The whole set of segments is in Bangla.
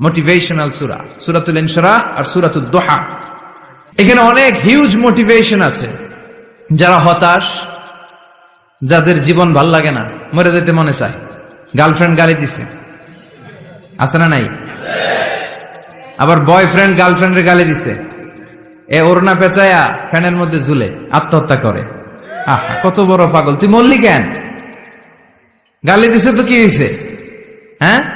মোটিভেশনাল সুরা সুরাতুল ইনসরা আর সুরাতুল দোহা এখানে অনেক হিউজ মোটিভেশন আছে। যারা হতাশ, যাদের জীবন ভালো লাগে না, মরে যেতে মনে চায়। গার্লফ্রেন্ড গালি দিছে। আছে না নাই? আবার বয়ফ্রেন্ড গার্লফ্রেন্ডের গালি দিছে। এ ওরনা পেঁচায়া ফ্যানের মধ্যে ঝুলে আত্মহত্যা করে। আহ, কত বড় পাগল। তুই মরলি কেন? গালি দিছে তো কি হয়েছে হ্যাঁ?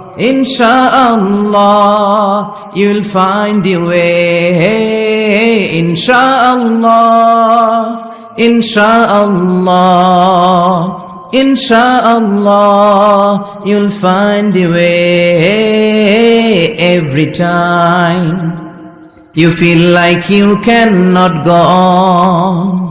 Insha'Allah, you'll find your way. Insha'Allah, Insha'Allah, Insha'Allah, you'll find your way every time. You feel like you cannot go on.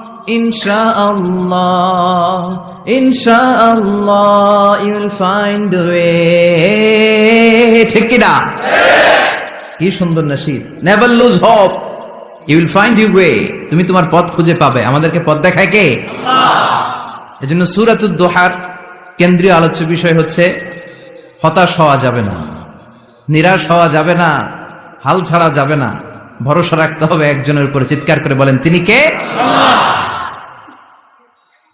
Insha'Allah. Insha'Allah, you'll find a way. ঠিক কিনা কি সুন্দর Nasir never lose hope you will find you way তুমি তোমার পথ খুঁজে পাবে। আমাদেরকে পথ দেখায় কে? এজন্য সুরাতুদ দোহার কেন্দ্রীয় আলোচ্য বিষয় হচ্ছে হতাশ হওয়া যাবে না নিরাশ হওয়া যাবে না হাল ছাড়া যাবে না ভরসা রাখতে হবে একজনের উপরে। চিৎকার করে বলেন তিনি কে?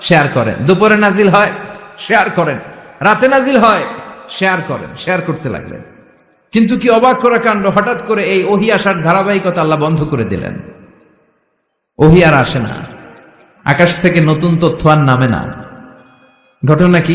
শেয়ার করেন। দুপুরে নাজিল হয়, শেয়ার করেন। রাতে নাজিল হয়, শেয়ার করেন, শেয়ার করতে লাগলেন। কিন্তু কি অবাক করা কাণ্ড? হঠাৎ করে এই ওহি আসার ধারাবাহিকতা আল্লাহ বন্ধ করে দিলেন। ওহি আর আসে না। আকাশ থেকে নতুন তথ্য আর নামে না। ঘটনা কি?